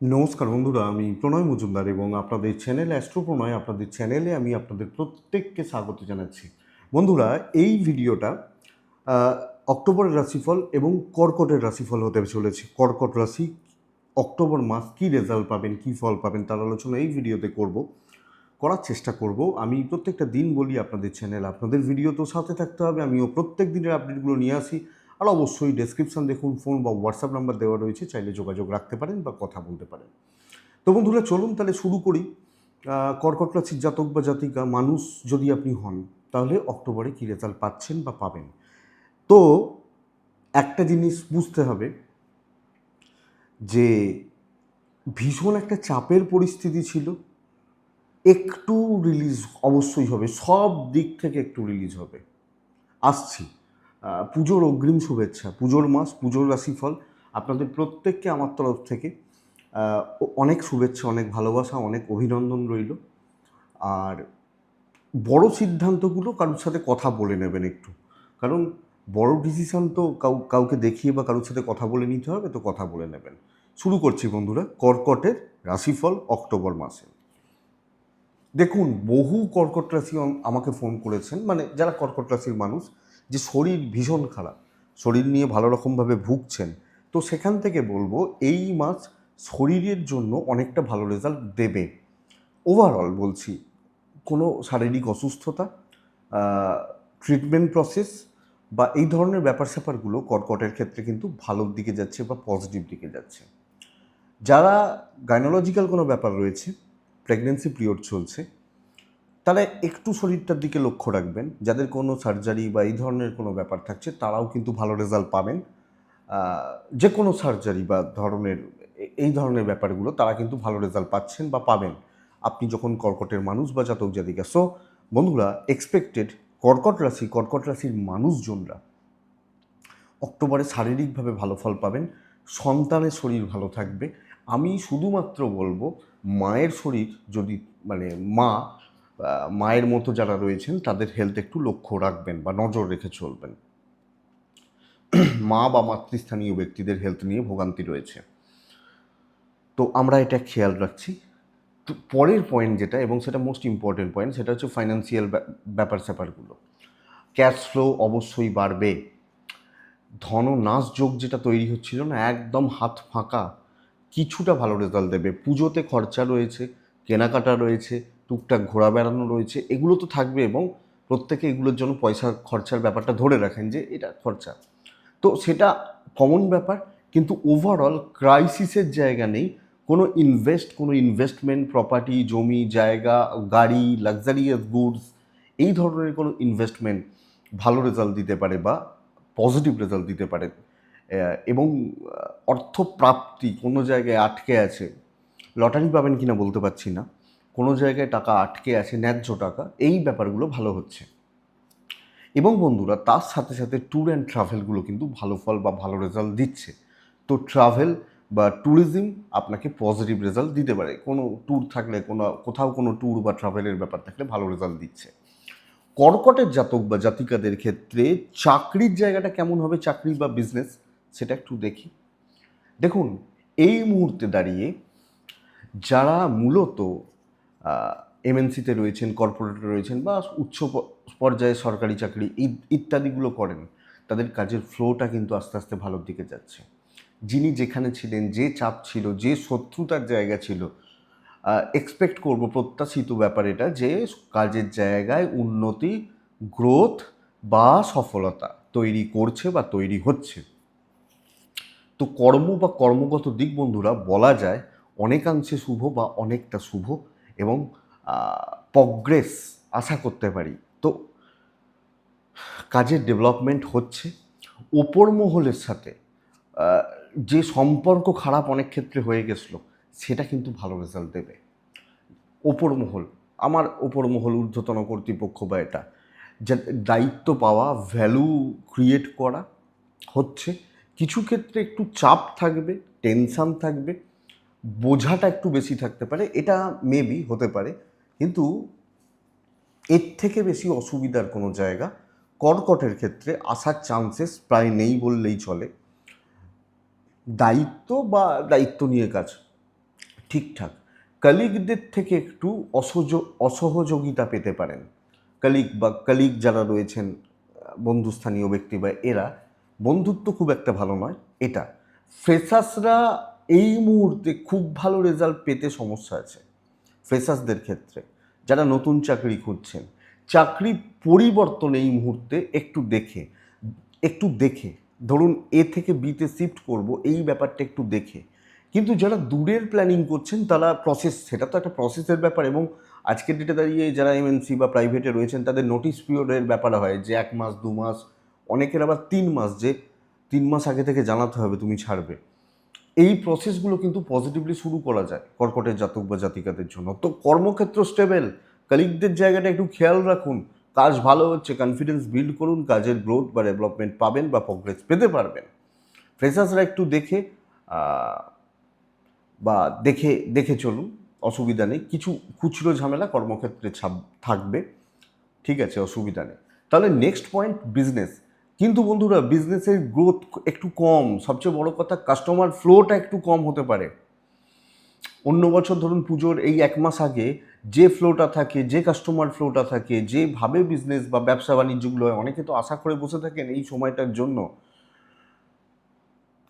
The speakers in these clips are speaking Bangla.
নমস্কার বন্ধুরা, আমি প্রণয় মজুমদার এবং আপনাদের চ্যানেল অ্যাস্ট্রো প্রণয় আপনাদের চ্যানেলে আমি আপনাদের প্রত্যেককে স্বাগত জানাচ্ছি। বন্ধুরা, এই ভিডিওটা অক্টোবরের রাশিফল এবং কর্কটের রাশিফল হতে চলেছে। কর্কট রাশি অক্টোবর মাস কী রেজাল্ট পাবেন, কী ফল পাবেন, তার আলোচনা এই ভিডিওতে করব, করার চেষ্টা করব। আমি প্রত্যেকটা দিন বলি আপনাদের চ্যানেল, আপনাদের ভিডিও তো সাথে থাকতে হবে, আমিও প্রত্যেক দিনের আপডেটগুলো নিয়ে আসি। আর অবশ্যই ডেসক্রিপশন দেখুন ফোন বা হোয়াটসঅ্যাপ নাম্বার দেওয়া রয়েছে, চাইলে যোগাযোগ রাখতে পারেন বা কথা বলতে পারেন। তো বন্ধুরা, চলুন তাহলে শুরু করি। কর্কট রাশির জাতক বা জাতিকা মানুষ যদি আপনি হন, তাহলে অক্টোবরে কী রেজাল্ট পাচ্ছেন বা পাবেন? তো একটা জিনিস বুঝতে হবে, যে ভীষণ একটা চাপের পরিস্থিতি ছিল। একটু রিলিজ অবশ্যই হবে, সব দিক থেকে একটু রিলিজ হবে। আসছি। পুজোর অগ্রিম শুভেচ্ছা, পুজোর মাস, পুজোর রাশিফল, আপনাদের প্রত্যেককে আমার তরফ থেকে অনেক শুভেচ্ছা, অনেক ভালোবাসা, অনেক অভিনন্দন রইল। আর বড় সিদ্ধান্তগুলো কারোর সাথে কথা বলে নেবেন একটু। কারণ বড় ডিসিশন তো কাউ কাউকে দেখিয়ে বা কারোর সাথে কথা বলে নিতে হবে, তো কথা বলে নেবেন। শুরু করছি বন্ধুরা, কর্কটের রাশিফল অক্টোবর মাসে। দেখুন, বহু কর্কট রাশি আমাকে ফোন করেছেন। মানে যারা কর্কট রাশির মানুষ যে শরীর ভীষণ খারাপ, শরীর নিয়ে ভালো রকমভাবে ভুগছেন, তো সেখান থেকে বলব এই মাস শরীরের জন্য অনেকটা ভালো রেজাল্ট দেবে। ওভারঅল বলছি, কোনো শারীরিক অসুস্থতা ট্রিটমেন্ট প্রসেস বা এই ধরনের ব্যাপার স্যাপারগুলো কর্কটের ক্ষেত্রে কিন্তু ভালোর দিকে যাচ্ছে বা পজিটিভ দিকে যাচ্ছে। যারা গাইনোলজিক্যাল কোনো ব্যাপার রয়েছে প্রেগনেন্সি পিরিয়ড চলছে তারা একটু শরীরটার দিকে লক্ষ্য রাখবেন। যাদের কোনো সার্জারি বা এই ধরনের কোনো ব্যাপার থাকছে, তারাও কিন্তু ভালো রেজাল্ট পাবেন। যে কোনো সার্জারি বা ধরনের এই ধরনের ব্যাপারগুলো তারা কিন্তু ভালো রেজাল্ট পাচ্ছেন বা পাবেন। আপনি যখন কর্কটের মানুষ বা জাতক জাতিকা সো বন্ধুরা এক্সপেক্টেড কর্কট রাশি, কর্কট রাশির মানুষজনরা অক্টোবরে শারীরিকভাবে ভালো ফল পাবেন, সন্তানের শরীর ভালো থাকবে। আমি শুধুমাত্র বলব, মায়ের শরীর যদি মানে মা মায়ের মতো যারা রয়েছেন, তাদের হেলথ একটু লক্ষ্য রাখবেন বা নজর রেখে চলবেন। মা বা মাতৃস্থানীয় ব্যক্তিদের হেলথ নিয়ে ভোগান্তি রয়েছে। তো আমরা এটা খেয়াল রাখছি। পরের পয়েন্ট যেটা, এবং সেটা মোস্ট ইম্পর্টেন্ট পয়েন্ট সেটা হচ্ছে ফাইন্যান্সিয়াল ব্যাপার স্যাপারগুলো। ক্যাশ ফ্লো অবশ্যই বাড়বে। ধন নাশ যোগ যেটা তৈরি হচ্ছিল না, একদম হাত ফাঁকা, কিছুটা ভালো রেজাল্ট দেবে। পুজোতে খরচা রয়েছে, কেনাকাটা রয়েছে টুকটাক ঘোরা বেড়ানো রয়েছে এগুলো তো থাকবে এবং প্রত্যেকে এগুলোর জন্য পয়সা খরচার ব্যাপারটা ধরে রাখেন যে এটা খরচা। তো সেটা কমন ব্যাপার কিন্তু ওভারঅল ক্রাইসিসের জায়গা নেই কোনো ইনভেস্ট কোনো ইনভেস্টমেন্ট প্রপার্টি জমি জায়গা গাড়ি লাক্সারিয়াস গুডস এই ধরনের কোনো ইনভেস্টমেন্ট ভালো রেজাল্ট দিতে পারে বা পজিটিভ রেজাল্ট দিতে পারে। এবং আহ, অর্থ প্রাপ্তি কোনো জায়গায় আটকে আছে। লটারি পাবেন কিনা বলতে পারছি না। কোনো জায়গায় টাকা আটকে আছে, ন্যায্য টাকা, এই ব্যাপারগুলো ভালো হচ্ছে। এবং বন্ধুরা, তার সাথে সাথে ট্যুর অ্যান্ড ট্রাভেলগুলো কিন্তু ভালো ফল বা ভালো রেজাল্ট দিচ্ছে। তো ট্রাভেল বা ট্যুরিজম আপনাকে পজিটিভ রেজাল্ট দিতে পারে। কোনো ট্যুর থাকলে, কোনো, কোথাও কোনো ট্যুর বা ট্রাভেলের ব্যাপার থাকলে ভালো রেজাল্ট দিচ্ছে। কর্কটের জাতক বা জাতিকাদের ক্ষেত্রে চাকরির জায়গাটা কেমন হবে, চাকরি বা বিজনেস সেটা একটু দেখি। দেখুন, এই মুহূর্তে দাঁড়িয়ে যারা মূলত এমএনসিতে রয়েছেন কর্পোরেটে রয়েছেন বা উচ্চ পর্যায়ে সরকারি চাকরি ইত্যাদিগুলো করেন, তাদের কাজের ফ্লোটা কিন্তু আস্তে আস্তে ভালোর দিকে যাচ্ছে। যিনি যেখানে ছিলেন, যে চাপ ছিল, যে শত্রুতার জায়গা ছিল এক্সপেক্ট করব, প্রত্যাশিত ব্যাপার এটা যে কাজের জায়গায় উন্নতি গ্রোথ বা সফলতা তৈরি করছে বা তৈরি হচ্ছে। তো কর্ম বা কর্মগত দিক বন্ধুরা, বলা যায় অনেকাংশে শুভ বা অনেকটা শুভ এবং প্রগ্রেস আশা করতে পারি। তো, কাজের ডেভেলপমেন্ট হচ্ছে। ওপর মহলের সাথে যে সম্পর্ক খারাপ অনেক ক্ষেত্রে হয়ে গেছিল, সেটা কিন্তু ভালো রেজাল্ট দেবে। ওপর মহল, আমার ওপর মহল ঊর্ধ্বতন কর্তৃপক্ষ বা এটা, যা দায়িত্ব পাওয়া ভ্যালু ক্রিয়েট করা হচ্ছে। কিছু ক্ষেত্রে একটু চাপ থাকবে টেনশান থাকবে। বোঝাটা একটু বেশি থাকতে পারে, এটা মেবি হতে পারে, কিন্তু এর থেকে বেশি অসুবিধার কোনো জায়গা কর্কটের ক্ষেত্রে আসার চান্সেস প্রায় নেই বললেই চলে। দায়িত্ব বা দায়িত্ব নিয়ে কাজ ঠিকঠাক। কালিগদের থেকে একটু অসহজ অসহযোগিতা পেতে পারেন। কালিগ বা কালিগ যারা রয়েছেন, বন্ধুস্থানীয় ব্যক্তি বা এরা, বন্ধুত্ব খুব একটা ভালো নয়, এটা। ফ্রেশার্সরা এই মুহূর্তে খুব ভালো রেজাল্ট পেতে সমস্যা আছে ফ্রেশার্সদের ক্ষেত্রে। যারা নতুন চাকরি খুঁজছেন চাকরি পরিবর্তন এই মুহূর্তে একটু দেখে একটু দেখে। ধরুন এ থেকে বিতে শিফট করব, এই ব্যাপারটা একটু দেখে। কিন্তু যারা দূরের প্ল্যানিং করছেন, তারা প্রসেস সেটা তো একটা প্রসেসের ব্যাপার এবং আজকের ডেটে দাঁড়িয়ে যারা এমএনসি বা প্রাইভেটে রয়েছেন, তাদের নোটিস পিরিয়ডের ব্যাপার হয় যে এক মাস, দু মাস, অনেকের আবার তিন মাস, যে তিন মাস আগে থেকে জানাতে হবে, তুমি ছাড়বে। এই প্রসেসগুলো কিন্তু পজিটিভলি শুরু করা যায় কর্কটের জাতক বা জাতিকাদের জন্য। তো কর্মক্ষেত্র স্টেবেল কালিকদের জায়গাটা একটু খেয়াল রাখুন। কাজ ভালো হচ্ছে কনফিডেন্স বিল্ড করুন, কাজের গ্রোথ বা ডেভেলপমেন্ট পাবেন বা প্রগ্রেস পেতে পারবেন। ফ্রেশার্সরা একটু দেখে বা দেখে দেখে চলুন, অসুবিধা নেই। কিছু খুচরো ঝামেলা কর্মক্ষেত্রে থাকবে, ঠিক আছে, অসুবিধা নেই। তাহলে নেক্সট পয়েন্ট বিজনেস কিন্তু বন্ধুরা বিজনেসের গ্রোথ একটু কম। সবচেয়ে বড় কথা কাস্টমার ফ্লোটা একটু কম হতে পারে। অন্য বছর ধরুন, পুজোর এই এক মাস আগে যে ফ্লোটা থাকে, যে কাস্টমার ফ্লোটা থাকে, যেভাবে বিজনেস বা ব্যবসা বাণিজ্যগুলো হয়, অনেকে তো আশা করে বসে থাকেন এই সময়টার জন্য।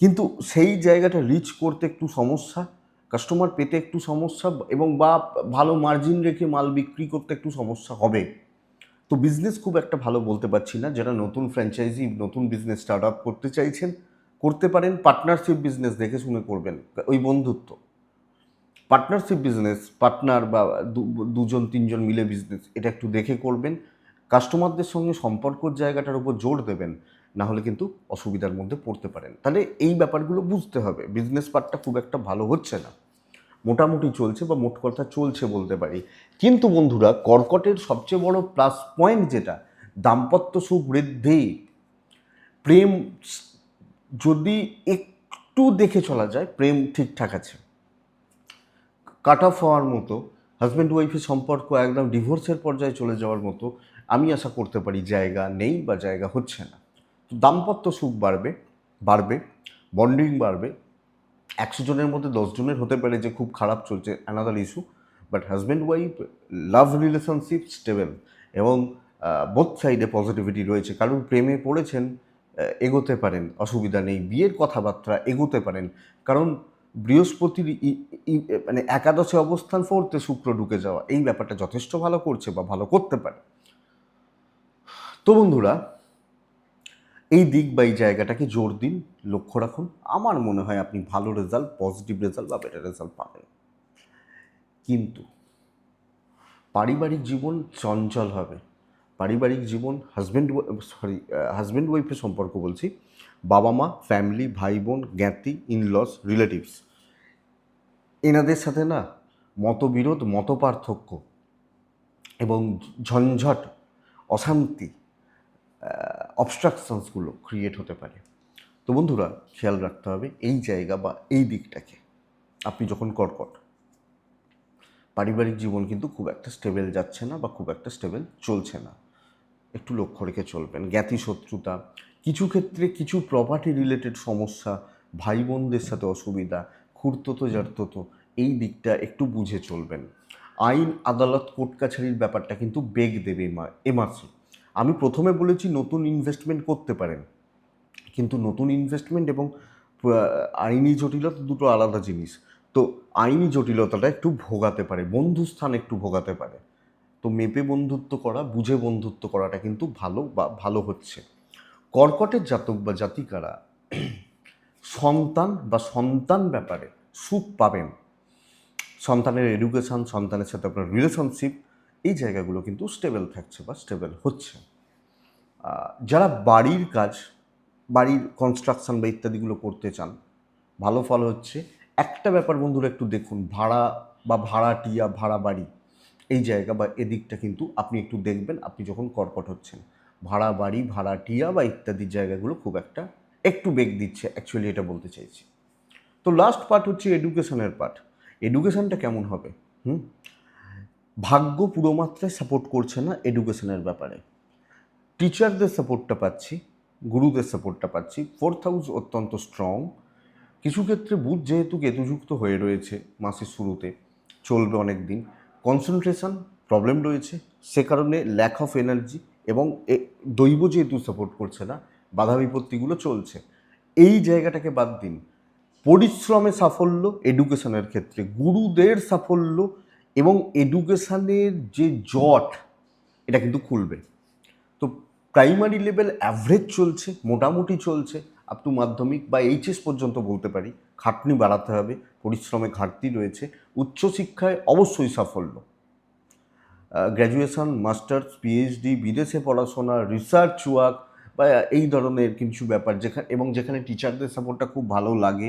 কিন্তু সেই জায়গাটা রিচ করতে একটু সমস্যা কাস্টমার পেতে একটু সমস্যা, এবং বা ভালো মার্জিন রেখে মাল বিক্রি করতে একটু সমস্যা হবে। তো বিজনেস খুব একটা ভালো বলতে পারছি না। যারা নতুন ফ্র্যাঞ্চাইজি নতুন বিজনেস স্টার্ট আপ করতে চাইছেন, করতে পারেন। পার্টনারশিপ বিজনেস দেখে শুনে করবেন। ওই বন্ধুত্ব। পার্টনারশিপ বিজনেস পার্টনার বা দুজন, তিনজন মিলে বিজনেস এটা একটু দেখে করবেন। কাস্টমারদের সঙ্গে সম্পর্কর জায়গাটার উপর জোর দেবেন। না হলে কিন্তু অসুবিধার মধ্যে পড়তে পারেন। তাহলে এই ব্যাপারগুলো বুঝতে হবে। বিজনেস পার্টটা খুব একটা ভালো হচ্ছে না। মোটামুটি চলছে বা মোট কথা চলছে বলতে পারি। কিন্তু বন্ধুরা, কর্কটের সবচেয়ে বড় প্লাস পয়েন্ট যেটা, দাম্পত্য সুখ বৃদ্ধি। প্রেম যদি একটু দেখে চলা যায়, প্রেম ঠিকঠাক আছে। কাট অফ হওয়ার মতো হাজব্যান্ড ওয়াইফের সম্পর্ক একদম ডিভোর্সের পর্যায়ে চলে যাওয়ার মতো, আমি আশা করতে পারি জায়গা নেই বা জায়গা হচ্ছে না। দাম্পত্য সুখ বাড়বে বাড়বে বন্ডিং বাড়বে একশো জনের মধ্যে দশ জনের হতে পারে যে খুব খারাপ চলছে another issue but husband wife love relationship stable এবং বোথ সাইডে পজিটিভিটি রয়েছে। কারণ প্রেমে পড়েছেন এগোতে পারেন, অসুবিধা নেই। বিয়ের কথাবার্তা এগোতে পারেন। কারণ, বৃহস্পতির মানে একাদশে অবস্থান ফোর্থে শুক্র ঢুকে যাওয়া, এই ব্যাপারটা যথেষ্ট ভালো করছে বা ভালো করতে পারে। তো বন্ধুরা এই দিক বা এই জায়গাটাকে জোর দিন লক্ষ্য রাখুন। আমার মনে হয় আপনি ভালো রেজাল্ট পজিটিভ রেজাল্ট বা বেটার রেজাল্ট পাবেন। কিন্তু পারিবারিক জীবন চঞ্চল হবে। পারিবারিক জীবন হাজব্যান্ড সরি হাজব্যান্ড ওয়াইফের সম্পর্ক বলছি। বাবা মা ফ্যামিলি ভাই বোন, জ্ঞাতি ইনলস রিলেটিভস এনাদের সাথে না মতবিরোধ মত পার্থক্য এবং ঝঞ্ঝট, অশান্তি অবস্ট্রাকশনসগুলো ক্রিয়েট হতে পারে। তো বন্ধুরা, খেয়াল রাখতে হবে এই জায়গা বা এই দিকটাকে। আপনি যখন কর্কট, পারিবারিক জীবন কিন্তু খুব একটা স্টেবেল যাচ্ছে না বা খুব একটা স্টেবেল চলছে না। একটু লক্ষ্য রেখে চলবেন। জ্ঞাতি শত্রুতা কিছু ক্ষেত্রে কিছু প্রপার্টি রিলেটেড সমস্যা ভাই বোনদের সাথে অসুবিধা খুঁড়তো জারতো এই দিকটা একটু বুঝে চলবেন। আইন, আদালত, কোর্ট, কাছারির ব্যাপারটা কিন্তু বেগ দেবে এ মাসে। আমি প্রথমে বলেছি নতুন ইনভেস্টমেন্ট করতে পারেন। কিন্তু নতুন ইনভেস্টমেন্ট এবং আইনি জটিলতা দুটো আলাদা জিনিস। তো আইনি জটিলতাটা একটু ভোগাতে পারে, বন্ধুস্থান একটু ভোগাতে পারে। তো মেপে বন্ধুত্ব করা, বুঝে বন্ধুত্ব করাটা কিন্তু ভালো বা ভালো হচ্ছে। কর্কটের জাতক বা জাতিকারা সন্তান বা সন্তান ব্যাপারে সুখ পাবেন। সন্তানের এডুকেশন সন্তানের সাথে আপনার রিলেশনশিপ এই জায়গাগুলো কিন্তু স্টেবল থাকছে বা স্টেবল হচ্ছে। যারা বাড়ির কাজ, বাড়ির কনস্ট্রাকশন বা ইত্যাদিগুলো করতে চান, ভালো ফল হচ্ছে। একটা ব্যাপার বন্ধুরা একটু দেখুন, ভাড়া বা ভাড়াটিয়া ভাড়া বাড়ি, এই জায়গা বা এদিকটা কিন্তু আপনি একটু দেখবেন, আপনি যখন কর্কট হচ্ছেন। ভাড়া বাড়ি ভাড়াটিয়া বা ইত্যাদি জায়গাগুলো খুব একটা একটু বেগ দিচ্ছে অ্যাকচুয়ালি এটা বলতে চাইছি। তো লাস্ট পার্ট হচ্ছে এডুকেশনের পার্ট এডুকেশনটা কেমন হবে? হুম? ভাগ্য পুরো মাত্রায় সাপোর্ট করছে না এডুকেশনের ব্যাপারে। টিচারদের সাপোর্টটা পাচ্ছি, গুরুদের সাপোর্টটা পাচ্ছি। ফোর্থ হাউস অত্যন্ত স্ট্রং কিছু ক্ষেত্রে বুধ যেহেতু কেতুযুক্ত হয়ে রয়েছে মাসের শুরুতে, চলবে অনেক দিন কনসেন্ট্রেশন প্রবলেম রয়েছে, সে কারণে ল্যাক অফ এনার্জি এবং দৈব যেহেতু সাপোর্ট করছে না বাধা বিপত্তিগুলো চলছে। এই জায়গাটাকে বাদ দিন। পরিশ্রমে সাফল্য এডুকেশনের ক্ষেত্রে, গুরুদের সাফল্য এবং এডুকেশানের যে জট, এটা কিন্তু খুলবে। তো প্রাইমারি লেভেল অ্যাভারেজ চলছে, মোটামুটি চলছে। আপ টু মাধ্যমিক বা এইচএস পর্যন্ত বলতে পারি। খাটনি বাড়াতে হবে, পরিশ্রমে ঘাটতি রয়েছে। উচ্চশিক্ষায় অবশ্যই সাফল্য। গ্র্যাজুয়েশন মাস্টার্স পিএইচডি বিদেশে পড়াশোনা রিসার্চ ওয়ার্ক বা এই ধরনের কিছু ব্যাপার যেখানে এবং যেখানে টিচারদের সাপোর্টটা খুব ভালো লাগে,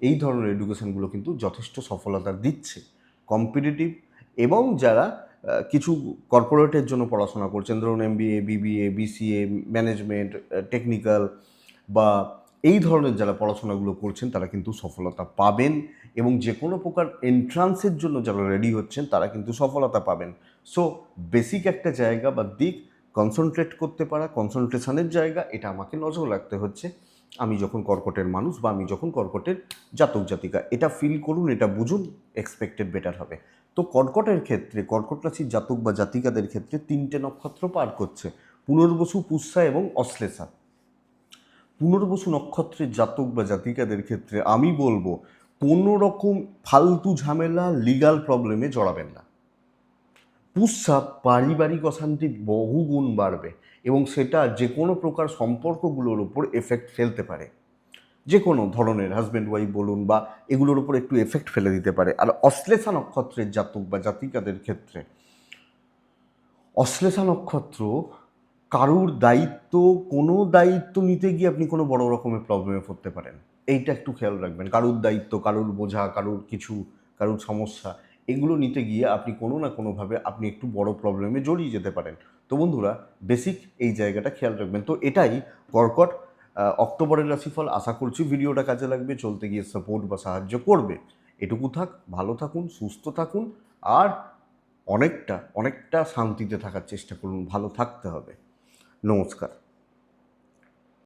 এই ধরনের এডুকেশনগুলো কিন্তু যথেষ্ট সফলতা দিচ্ছে। কম্পিটিটিভ এবং যারা কিছু কর্পোরেটের জন্য পড়াশোনা করছেন, ধরুন M BA BBA BCA management technical বা এই ধরনের যারা পড়াশোনাগুলো করছেন, তারা কিন্তু সফলতা পাবেন এবং যে কোনো প্রকার এন্ট্রান্সের জন্য যারা রেডি হচ্ছেন, তারা কিন্তু সফলতা পাবেন। সো বেসিক একটা জায়গা বা দিক কনসেন্ট্রেট করতে পারা কনসেন্ট্রেশনের জায়গা, এটা আমাকে নজর রাখতে হচ্ছে। আমি যখন কর্কটের মানুষ বা আমি যখন কর্কটের জাতক জাতিকা এটা ফিল করুন, এটা বুঝুন। এক্সপেক্টেড বেটার হবে। তো কর্কটের ক্ষেত্রে, কর্কট রাশির জাতক বা জাতিকাদের ক্ষেত্রে তিনটে নক্ষত্র পার করছে, পুনর্বসু পুষ্যা এবং অশ্লেষা। পুনর্বসু নক্ষত্রের জাতক বা জাতিকাদের ক্ষেত্রে আমি বলব, কোনো রকম ফালতু ঝামেলা লিগাল প্রবলেমে জড়াবেন না। পুষ্যা পারিবারিক অশান্তি বহুগুণ বাড়বে এবং সেটা যে কোনো প্রকার সম্পর্কগুলোর উপর এফেক্ট ফেলতে পারে। যে কোনো ধরনের হাজব্যান্ড ওয়াইফ বলুন বা এগুলোর উপর একটু এফেক্ট ফেলে দিতে পারে। আর অশ্লেষা নক্ষত্রের জাতক বা জাতিকাদের ক্ষেত্রে, অশ্লেষা নক্ষত্র কারুর দায়িত্ব, কোনো দায়িত্ব নিতে গিয়ে আপনি কোনো বড় রকমের প্রবলেমে পড়তে পারেন। এইটা একটু খেয়াল রাখবেন। কারুর দায়িত্ব, কারুর বোঝা, কারুর কিছু, কারুর সমস্যা, এগুলো নিতে গিয়ে আপনি কোনো না কোনোভাবে আপনি একটু বড় প্রবলেমে জড়িয়ে যেতে পারেন। তো বন্ধুরা বেসিক এই জায়গাটা খেয়াল রাখবেন। তো এটাই কর্কট অক্টোবরের রাশিফল, আশা করছি ভিডিওটা কাজে লাগবে, চলতে গিয়ে সাপোর্ট বা সাহায্য করবে। এটুকু থাক, ভালো থাকুন, সুস্থ থাকুন, আর অনেকটা অনেকটা শান্তিতে থাকার চেষ্টা করুন, ভালো থাকতে হবে। নমস্কার।